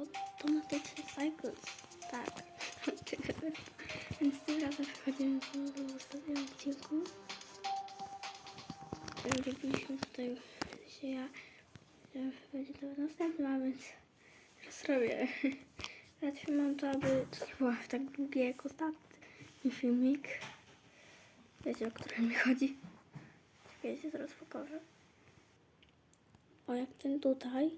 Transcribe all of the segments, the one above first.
Automatyczny cycles. Tak. Więc tym razem przechodzimy do ostatniego odcinku. Robiliśmy tutaj się ja. ja będzie to następny, a więc teraz robię. Zatrzymam to, aby to nie było tak długie jak ostatni filmik. Wiecie, o który mi chodzi. Czekajcie, zaraz pokażę. O, jak ten tutaj.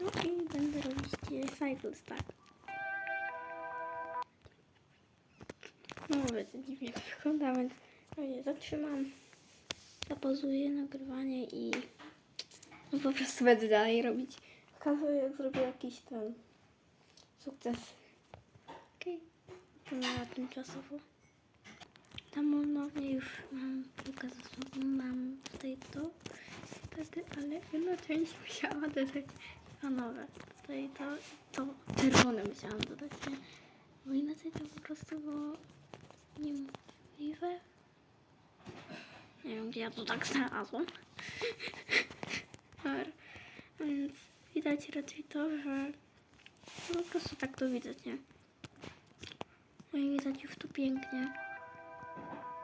No i będę robić dzisiaj cycles, tak. No dziwnie to wygląda, więc nie zatrzymam. Zapozuję nagrywanie i no po prostu będę dalej robić. Pokazuję jak zrobię jakiś ten sukces. Okej. To na tymczasowo. Tam ponownie już mam piłkę za sobą, mam tutaj to, niestety, ale jedna część musiała dodać dwa nowe. Tutaj to, to czerwone musiałam dodać, nie? Bo inaczej to po prostu było niemożliwe. Nie wiem, gdzie ja to tak znalazłam. Dobra. Więc widać raczej to, że po prostu tak to widać, nie? No i widać już tu pięknie.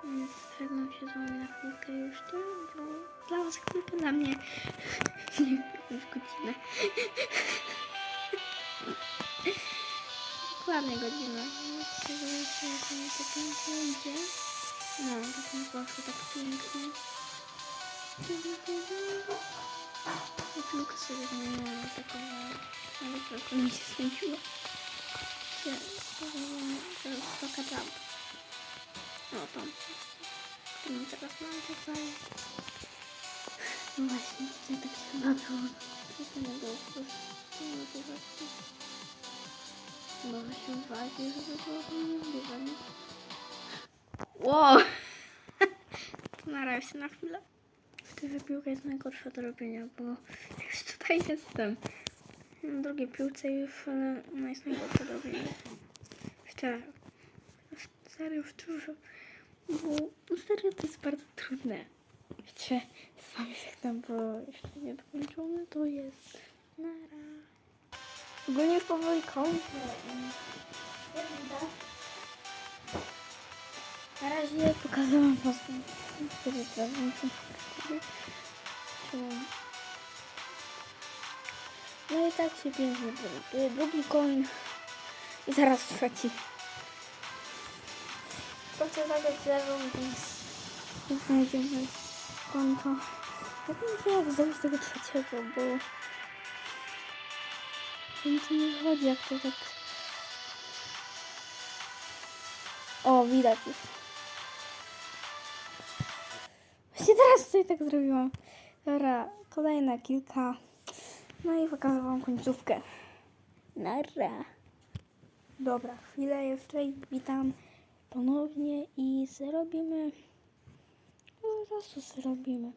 Więc żegnam się z wami na chwilkę już to, bo dla was chwilkę, dla mnie już godzinę. Dokładnie godzinę. Zobaczcie, jak mi to pięknie idzie. No, tak mi poszło tak pięknie. I piłkę sobie zmieniałam taką, ale trochę mi się skończyło. Teraz taka jump. O, tam. Którą teraz mam tutaj. No właśnie, tutaj tak się nie było. No to właśnie. Może się uwagi, żeby było to niemożliwe, nie? Wow! to na razie na chwilę. Taka piłka jest najgorsza do robienia, bo już tutaj jestem. Na drugiej piłce już, ona jest najgorsza do robienia. Jeszcze, serio, dużo. Bo no serio to jest bardzo trudne. Wiecie, z wami żegnam, bo jeszcze nie dokończone to jest. Nara. Ogólnie już powoli kończę. Na razie pokazałam was. No i tak się pięknie. Drugi coin i zaraz trzeci. To chcę zagrać lewą, więc znajdziemy konto. Ja bym jak zrobić tego trzeciego, bo mi to nie wychodzi jak to tak... O, widać już. Właśnie teraz tutaj tak zrobiłam. Dobra, kolejne kilka. No i pokażę końcówkę. Nara. Dobra, chwilę jeszcze i witam ponownie i zrobimy. No, zaraz to zrobimy.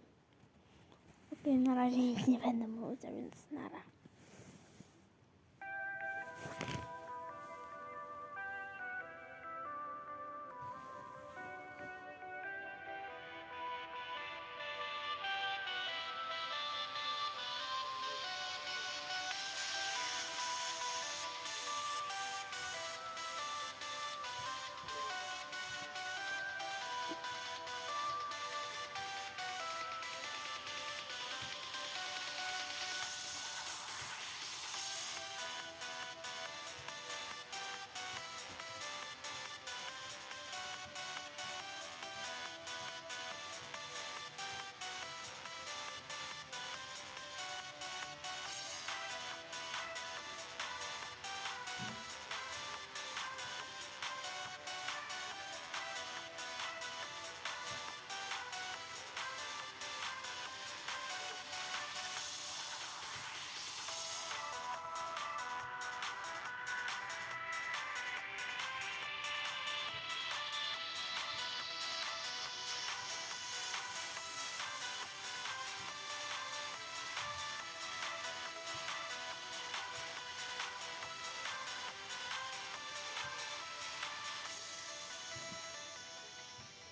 Okej, na razie nic nie będę mówić, a więc nara.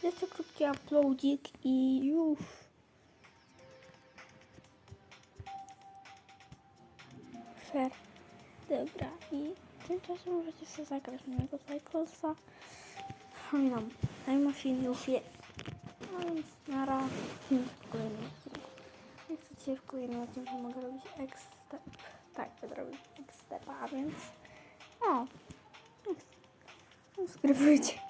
Jeszcze krótki uploadik i już. Fair. Dobra, i tymczasem możecie sobie zagrać mojego Cyclosa. Pamiętam, Time Machine już jest. No więc na raz w kolejnym odcinku. Jak chcecie w kolejnym odcinku mogę robić X-Step. Tak, będę robił X-Stepa, więc... No, subskrybujcie.